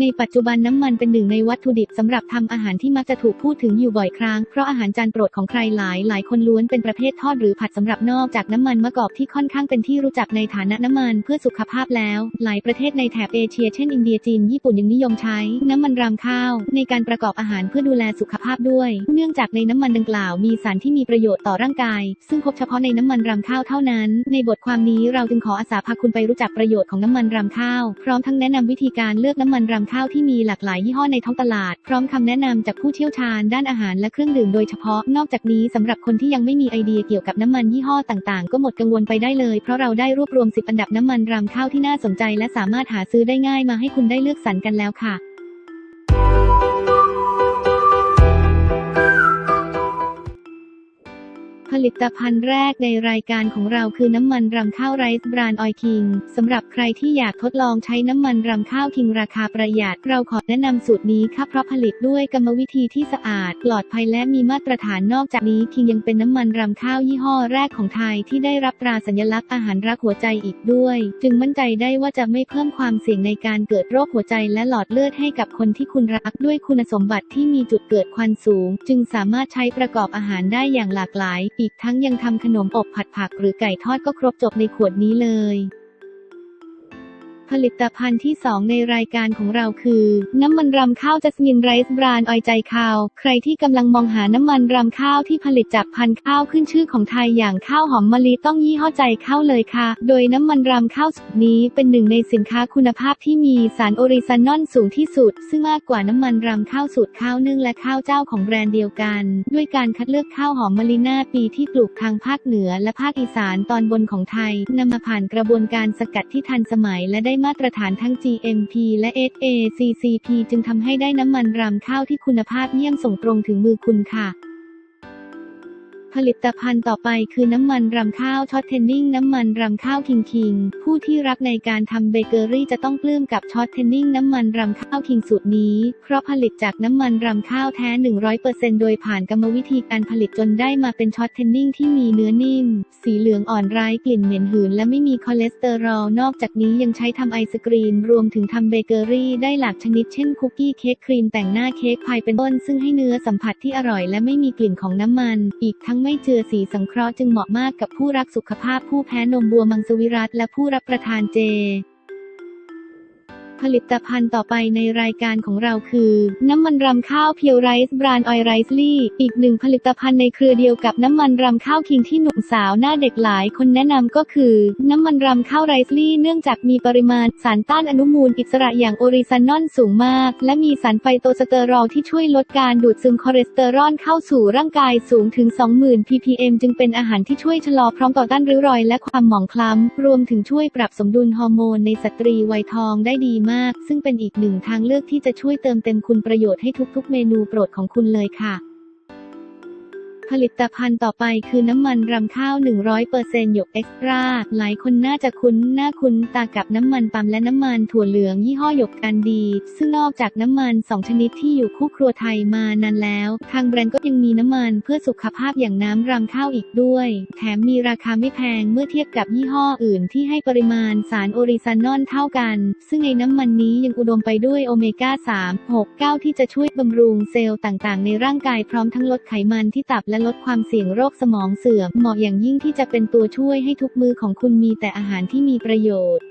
ในปัจจุบันน้ำมันเป็นหนึ่งในวัตถุดิบสำหรับทำอาหารที่มักจะถูกพูดถึงอยู่บ่อยครั้ง เพราะอาหารจานโปรดของใครหลายหลายคนล้วนเป็นประเภททอดหรือผัดสำหรับนอกจากน้ำมันมะกอกที่ค่อนข้างเป็นที่รู้จักในฐานะน้ำมันเพื่อสุขภาพแล้ว หลายประเทศในแถบเอเชียเช่นอินเดียจีนญี่ปุ่นยังนิยมใช้ น้ำมันรำข้าว ในการประกอบอาหารเพื่อดูแลสุขภาพด้วย เนื่องจากในน้ำมันดังกล่าวมีสารที่มีประโยชน์ต่อร่างกาย ซึ่งพบเฉพาะในน้ำมันรำข้าวเท่านั้น ในบทความนี้เราจึงขออาสาพาคุณไปรู้จักประโยชน์ของน้ำมันรำข้าว พร้อมทั้งแนะนำวิธีการเลือกน้ำมันรำข้าวที่มีหลากหลายยี่ห้อในท้องตลาด พร้อมคำแนะนำจากผู้เชี่ยวชาญด้านอาหารและเครื่องดื่มโดยเฉพาะ นอกจากนี้สำหรับคนที่ยังไม่มีไอเดียเกี่ยวกับน้ำมันยี่ห้อต่างๆ ก็หมดกังวลไปได้เลย เพราะเราได้รวบรวม 10 อันดับน้ำมันรำข้าวที่น่าสนใจ และสามารถหาซื้อได้ง่ายมาให้คุณได้เลือกสรรกันแล้วค่ะ ลิตภัณฑ์แรกในรายการของเราคือน้ำมันรำข้าวไรซ์บรานออยคิงสำหรับใครที่อยากทดลองใช้น้ำมันรำข้าวคิงราคาประหยัด เราขอแนะนำสูตรนี้ค่ะเพราะผลิตด้วยกรรมวิธีที่สะอาด ปลอดภัยและมีมาตรฐานนอกจากนี้คิงยังเป็นน้ำมันรำข้าวยี่ห้อแรกของไทยที่ได้รับตราสัญลักษณ์อาหารรักหัวใจอีกด้วย จึงมั่นใจได้ว่าจะไม่เพิ่มความเสี่ยงในการเกิดโรคหัวใจและหลอดเลือดให้กับคนที่คุณรักด้วยคุณสมบัติที่มีจุดเกิดควันสูง จึงสามารถใช้ประกอบอาหารได้อย่างหลากหลายอีกทั้งยังทำขนมอบผัดผักหรือไก่ทอดก็ครบจบในขวดนี้เลย ผลิตภัณฑ์ที่ 2 ในรายการของเราคือ น้ำมันรำข้าวจัสมินไรซ์บรานออยใจข้าว ใครที่กำลังมองหาน้ำมันรำข้าวที่ผลิตจากพันธุ์ข้าวขึ้นชื่อของไทยอย่างข้าวหอมมะลิต้องยี่ห้อใจข้าวเลยค่ะ โดยน้ำมันรำข้าวสูตรนี้เป็นหนึ่งในสินค้าคุณภาพที่มีสารโอริซานอลสูงที่สุด ซึ่งมากกว่าน้ำมันรำข้าวสูตรข้าวนึ่งและข้าวเจ้าของแบรนด์เดียวกัน ด้วยการคัดเลือกข้าวหอมมะลินาปีที่ปลูกทางภาคเหนือและภาคอีสานตอนบนของไทยนำมาผ่านกระบวนการสกัดที่ทันสมัยและได้มาตรฐานทั้ง GMP และ SACCP จึงทำให้ได้น้ำมันรำข้าวที่คุณภาพเยี่ยมส่งตรงถึงมือคุณค่ะ ผลิตภัณฑ์ต่อไปคือน้ำมันรำข้าวช็อตเทนนิ่งน้ำมันรำข้าวคิงคิง ผู้ที่รักในการทำเบเกอรี่จะต้องปลื้มกับช็อตเทนนิ่งน้ำมันรำข้าวคิงสูตรนี้ เพราะผลิตจากน้ำมันรำข้าวแท้ 100%โดยผ่านกรรมวิธีการผลิตจนได้มาเป็นช็อตเทนนิ่งที่มีเนื้อนิ่ม สีเหลืองอ่อนไร้กลิ่นเหม็นหืน และไม่มีคอเลสเตอรอลนอกจากนี้ยังใช้ทำไอศกรีม รวมถึงทำเบเกอรี่ได้หลากชนิดเช่นคุกกี้เค้กครีมแต่งหน้าเค้กพายเป็นต้นซึ่งให้เนื้อสัมผัสที่อร่อย และไม่มีกลิ่นของน้ำมัน อีกทั้งไม่เจือสีสังเคราะห์จึงเหมาะมากกับผู้รักสุขภาพผู้แพ้นมบัวมังสวิรัตและผู้รับประทานเจ ผลิตภัณฑ์ต่อไปในรายการของเราคือ น้ำมันรำข้าวเพียวไรซ์บรานออยไรซ์ลี่ อีกหนึ่งผลิตภัณฑ์ในเครือเดียวกับน้ำมันรำข้าวคิงที่หนุ่มสาวหน้าเด็กหลายคนแนะนำก็คือ น้ำมันรำข้าวไรซ์ลี่เนื่องจากมีปริมาณสารต้านอนุมูลอิสระอย่างโอริซานอลสูงมาก และมีสารไฟโตสเตอรอลที่ช่วยลดการดูดซึมคอเลสเตอรอลเข้าสู่ร่างกายสูงถึง 20,000 ppm จึงเป็นอาหารที่ช่วยชะลอพร้อมต่อต้านริ้วรอยและความหมองคล้ำรวมถึงช่วยปรับสมดุลฮอร์โมนในสตรีวัยทองได้ดีมาก ซึ่งเป็นอีกหนึ่งทางเลือกที่จะช่วยเติมเต็มคุณประโยชน์ให้ทุกๆ เมนูโปรดของคุณเลยค่ะ ผลิตภัณฑ์ต่อไปคือน้ำมันรำข้าว 100%หยกเอ็กซ์ตร้าหลายคนน่าจะคุ้นหน้าคุ้นตากับน้ำมันปั๊มและน้ำมันถั่วเหลืองยี่ห้อหยกกันดี ซึ่งนอกจากน้ำมัน 2 ชนิดที่อยู่คู่ครัวไทยมานานแล้ว ทางแบรนด์ก็ยังมีน้ำมันเพื่อสุขภาพอย่างน้ำรำข้าวอีกด้วย แถมมีราคาไม่แพงเมื่อเทียบกับยี่ห้ออื่นที่ให้ปริมาณสารโอริซานอลเท่ากัน ซึ่งไอ้น้ำมันนี้ยังอุดมไปด้วยโอเมก้า 3 6 9 ที่จะช่วยบำรุงเซลล์ต่างๆ ในร่างกายพร้อมทั้งลดไขมันที่ตับและลดความเสี่ยงโรคสมองเสื่อมเหมาะอย่างยิ่งที่จะเป็นตัวช่วยให้ทุกมือของคุณมีแต่อาหารที่มีประโยชน์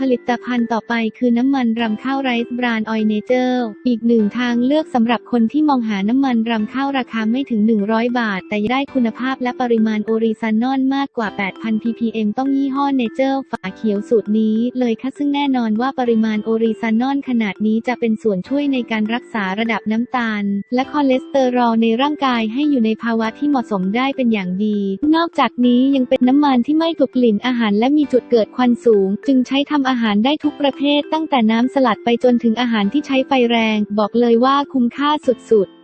ผลิตภัณฑ์ต่อไปคือน้ำมันรำข้าวไรซ์บรานออยเนเจอร์อีกหนึ่งทางเลือกสำหรับคนที่มองหาน้ำมันรำข้าวราคาไม่ถึง 100 บาท แต่ได้คุณภาพและปริมาณโอริซานอลมากกว่า 8,000 ppm ต้องยี่ห้อเนเจอร์ฝาเขียวสูตรนี้ เลยค่ะซึ่งแน่นอนว่าปริมาณโอริซานอลขนาดนี้จะเป็นส่วนช่วยในการรักษาระดับน้ำตาล และคอเลสเตอรอลในร่างกายให้อยู่ในภาวะที่เหมาะสมได้เป็นอย่างดี นอกจากนี้ยังเป็นน้ำมันที่ไม่กลบกลิ่นอาหารและมีจุดเกิดควันสูง จึงใช้ทำอาหารได้ทุกประเภทตั้งแต่น้ำสลัดไปจนถึงอาหารที่ใช้ไฟแรง บอกเลยว่าคุ้มค่าสุดๆ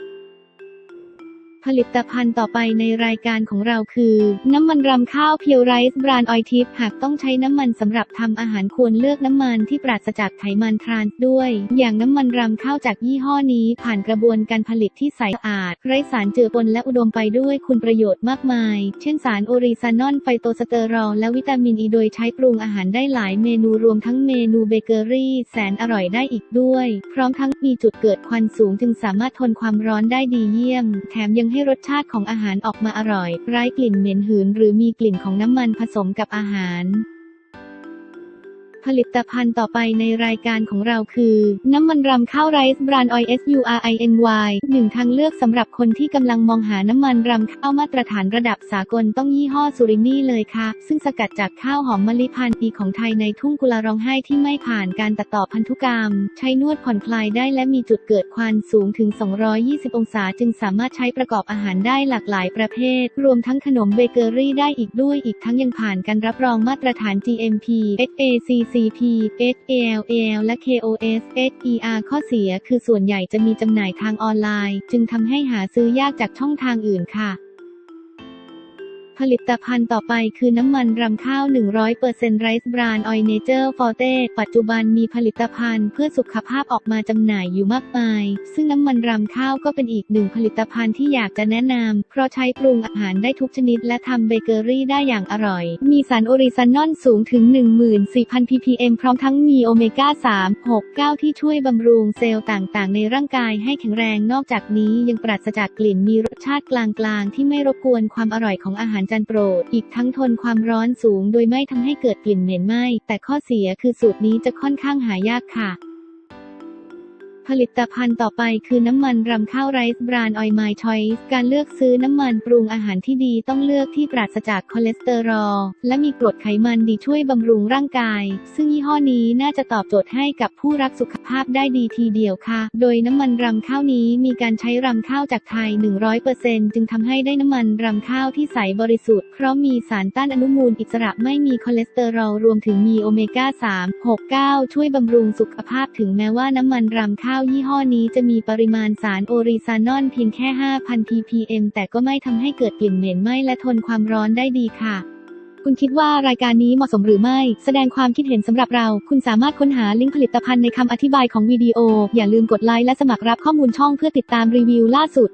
ผลิตภัณฑ์ต่อไปในรายการของเราคือ น้ำมันรำข้าวเพียวไรซ์บรานออยทิปหากต้องใช้น้ำมันสำหรับทำอาหารควรเลือกน้ำมันที่ปราศจากไขมันทรานส์ด้วย อย่างน้ำมันรำข้าวจากยี่ห้อนี้ผ่านกระบวนการผลิตที่ใสสะอาด ไร้สารเจือปนและอุดมไปด้วยคุณประโยชน์มากมาย เช่นสารโอริซานอลไฟโตสเตอรอลและวิตามินอ e ีโดยใช้ปรุงอาหารได้หลายเมนูรวมทั้งเมนูเบเกอรี่แสนอร่อยได้อีกด้วย พร้อมทั้งมีจุดเกิดควันสูงจึงสามารถทนความร้อนได้ดีเยี่ยม แถมยังให้รสชาติของอาหารออกมาอร่อย ไร้กลิ่นเหม็นหืน หรือมีกลิ่นของน้ำมันผสมกับอาหาร ผลิตภัณฑ์ต่อไปในรายการของเราคือ น้ำมันรำข้าวไรซ์บรานออย S U R I N Y หนึ่งทางเลือกสำหรับคนที่กำลังมองหาน้ำมันรำข้าวมาตรฐานระดับสากลต้องยี่ห้อสุรินี่เลยค่ะ ซึ่งสกัดจากข้าวหอมมะลิพันธุ์ดีของไทยในทุ่งกุลาร้องไห้ที่ไม่ผ่านการตัดต่อพันธุกรรม ใช้นวดผ่อนคลายได้และมีจุดเกิดควันสูงถึง 220 องศาจึงสามารถใช้ประกอบอาหารได้หลากหลายประเภท รวมทั้งขนมเบเกอรี่ได้อีกด้วยอีกทั้งยังผ่านการรับรองมาตรฐาน GMP SEC CP, HALAL และ KOS HER ข้อเสียคือส่วนใหญ่จะมีจำหน่ายทางออนไลน์ จึงทำให้หาซื้อยากจากช่องทางอื่นค่ะ ผลิตภัณฑ์ต่อไปคือน้ำมันรำข้าว 100%ไรซ์บรานออยเนเจอร์ฟอร์เต้ปัจจุบันมีผลิตภัณฑ์เพื่อสุขภาพออกมาจำหน่ายอยู่มากมาย ซึ่งน้ำมันรำข้าวก็เป็นอีกหนึ่งผลิตภัณฑ์ที่อยากจะแนะนำเพราะใช้ปรุงอาหารได้ทุกชนิดและทำเบเกอรี่ได้อย่างอร่อย มีสารโอริซานอลสูงถึง 14,000 ppm พร้อมทั้งมีโอเมก้า 3 6 9 ที่ช่วยบำรุงเซลล์ต่างๆ ในร่างกายให้แข็งแรงนอกจากนี้ยังปราศจากกลิ่นมีรสชาติกลางๆ ที่ไม่รบกวนความอร่อยของอาหารจานโปรด อีกทั้งทนความร้อนสูง โดยไม่ทำให้เกิดกลิ่นเหม็นไหม้แต่ข้อเสียคือสูตรนี้จะค่อนข้างหายากค่ะ ผลิตภัณฑ์ต่อไปคือน้ำมันรำข้าวไรซ์บรานออยไมชอยส์การเลือกซื้อน้ำมันปรุงอาหารที่ดีต้องเลือกที่ปราศจากคอเลสเตอรอลและมีกรดไขมันดีช่วยบำรุงร่างกาย ซึ่งยี่ห้อนี้น่าจะตอบโจทย์ให้กับผู้รักสุขภาพได้ดีทีเดียวค่ะ โดยน้ำมันรำข้าวนี้มีการใช้รำข้าวจากไทย 100%จึงทำให้ได้น้ำมันรำข้าวที่ใสบริสุทธิ์เพราะมีสารต้านอนุมูลอิสระไม่มีคอเลสเตอรอลรวมถึงมีโอเมก้า3 6 9 ช่วยบำรุงสุขภาพถึงแม้ว่าน้ำมันรำข้าวาวยี่ห้อนี้จะมีปริมาณสารโอริซานอลเพียงแค่ 5,000 ppm แต่ก็ไม่ทำให้เกิดกลิ่นเหม็นไหม้และทนความร้อนได้ดีค่ะ คุณคิดว่ารายการนี้เหมาะสมหรือไม่ แสดงความคิดเห็นสำหรับเรา คุณสามารถค้นหาลิงก์ผลิตภัณฑ์ในคำอธิบายของวิดีโอ อย่าลืมกดไลค์และสมัครรับข้อมูลช่องเพื่อติดตามรีวิวล่าสุด